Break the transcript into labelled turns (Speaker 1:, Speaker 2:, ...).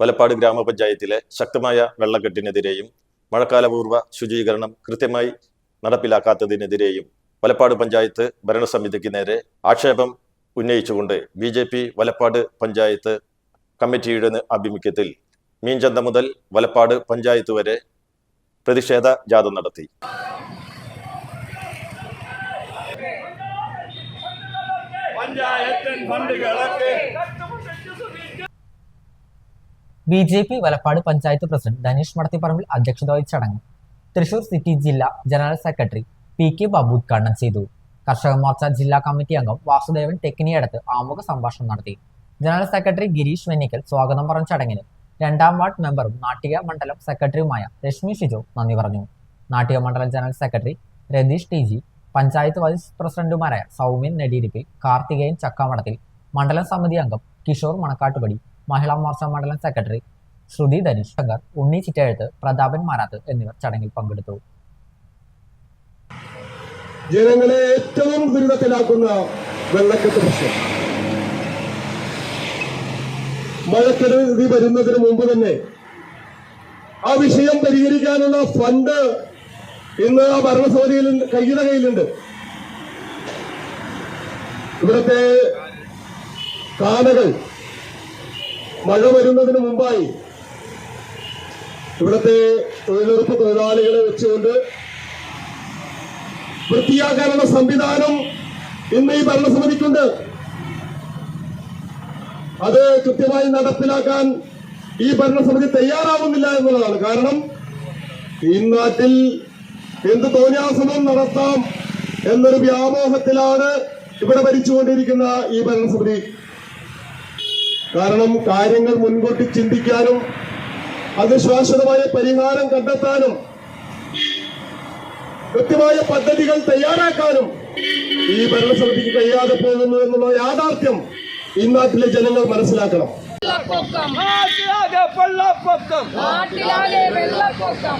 Speaker 1: വലപ്പാട് ഗ്രാമപഞ്ചായത്തിലെ ശക്തമായ വെള്ളക്കെട്ടിനെതിരെയും മഴക്കാലപൂർവ ശുചീകരണം കൃത്യമായി നടപ്പിലാക്കാത്തതിനെതിരെയും വലപ്പാട് പഞ്ചായത്ത് ഭരണസമിതിക്ക് നേരെ ആക്ഷേപം ഉന്നയിച്ചുകൊണ്ട് B J P Valappad panchayat കമ്മിറ്റിയുടെ ആഭിമുഖ്യത്തിൽ മീൻചന്ത മുതൽ വലപ്പാട് പഞ്ചായത്ത് വരെ പ്രതിഷേധ ജാഥ നടത്തി.
Speaker 2: പഞ്ചായത്തിൻ ഫണ്ടുകളൊക്കെ
Speaker 3: B J P Valappad panchayat president Dhaneesh Madathipparambil അധ്യക്ഷത വഹിച്ച ചടങ്ങ് തൃശൂർ സിറ്റി ജില്ലാ general secretary P K Babu ഉദ്ഘാടനം ചെയ്തു. കർഷക മോർച്ച ജില്ലാ കമ്മിറ്റി അംഗം വാസുദേവൻ ടെക്കിനിയടുത്ത് ആമുഖ സംഭാഷണം നടത്തി. ജനറൽ സെക്രട്ടറി ഗിരീഷ് വെന്നിക്കൽ സ്വാഗതം പറഞ്ഞ ചടങ്ങിന് രണ്ടാം വാർഡ് മെമ്പറും നാട്ടിക മണ്ഡലം സെക്രട്ടറിയുമായ രശ്മി ഷിജു നന്ദി പറഞ്ഞു. നാട്ടിക മണ്ഡലം general secretary Ratheesh T G panchayat vice പ്രസിഡന്റുമാരായ സൗമ്യൻ നെടിയിരിപ്പിൽ കാർത്തികേയൻ ചക്കാമടത്തിൽ മണ്ഡലം സമിതി അംഗം കിഷോർ മണക്കാട്ടുപടി മഹിളാ മോർച്ച മണ്ഡലം സെക്രട്ടറി ശ്രുതി ധനുഷ് ശങ്കർ ഉണ്ണി ചിറ്റഴുത്ത് പ്രതാപൻ മാരാത്ത് എന്നിവർ ചടങ്ങിൽ പങ്കെടുത്തു.
Speaker 4: ജനങ്ങളെ ഏറ്റവും ദുരിതത്തിലാക്കുന്ന വെള്ളക്കെട്ട് പ്രശ്നം. മഴക്കെടുതി വരുന്നതിന് മുമ്പ് തന്നെ ആ വിഷയം പരിഹരിക്കാനുള്ള ഫണ്ട് ഇന്ന് ആ ഭരണസമിതിയിൽ കയ്യുടെ കയ്യിലുണ്ട്. ഇവിടുത്തെ കാനകൾ മഴ വരുന്നതിന് മുമ്പായി ഇവിടുത്തെ തൊഴിലുറപ്പ് തൊഴിലാളികളെ വെച്ചുകൊണ്ട് വൃത്തിയാക്കാനുള്ള സംവിധാനം ഇന്ന് ഈ ഭരണസമിതിക്കുണ്ട്. അത് കൃത്യമായി നടപ്പിലാക്കാൻ ഈ ഭരണസമിതി തയ്യാറാവുന്നില്ല എന്നുള്ളതാണ്. കാരണം ഈ നാട്ടിൽ എന്ത് തോന്നിയാസനം നടത്താം എന്നൊരു വ്യാമോഹത്തിലാണ് ഇവിടെ ഭരിച്ചുകൊണ്ടിരിക്കുന്ന ഈ ഭരണസമിതി കാരണം കാര്യങ്ങൾ മുൻകൂട്ടി ചിന്തിക്കാനും അത് ശാശ്വതമായ പരിഹാരം കണ്ടെത്താനും കൃത്യമായ പദ്ധതികൾ തയ്യാറാക്കാനും ഈ ഭരണസമിതിക്ക് കഴിയാതെ പോകുന്നു എന്നുള്ള യാഥാർത്ഥ്യം ഈ നാട്ടിലെ ജനങ്ങൾ മനസ്സിലാക്കണം.
Speaker 5: വെള്ളപ്പൊക്കം.
Speaker 2: ആദ്യാകെ
Speaker 5: നാട്ടിലാകെ വെള്ളപ്പൊക്കം.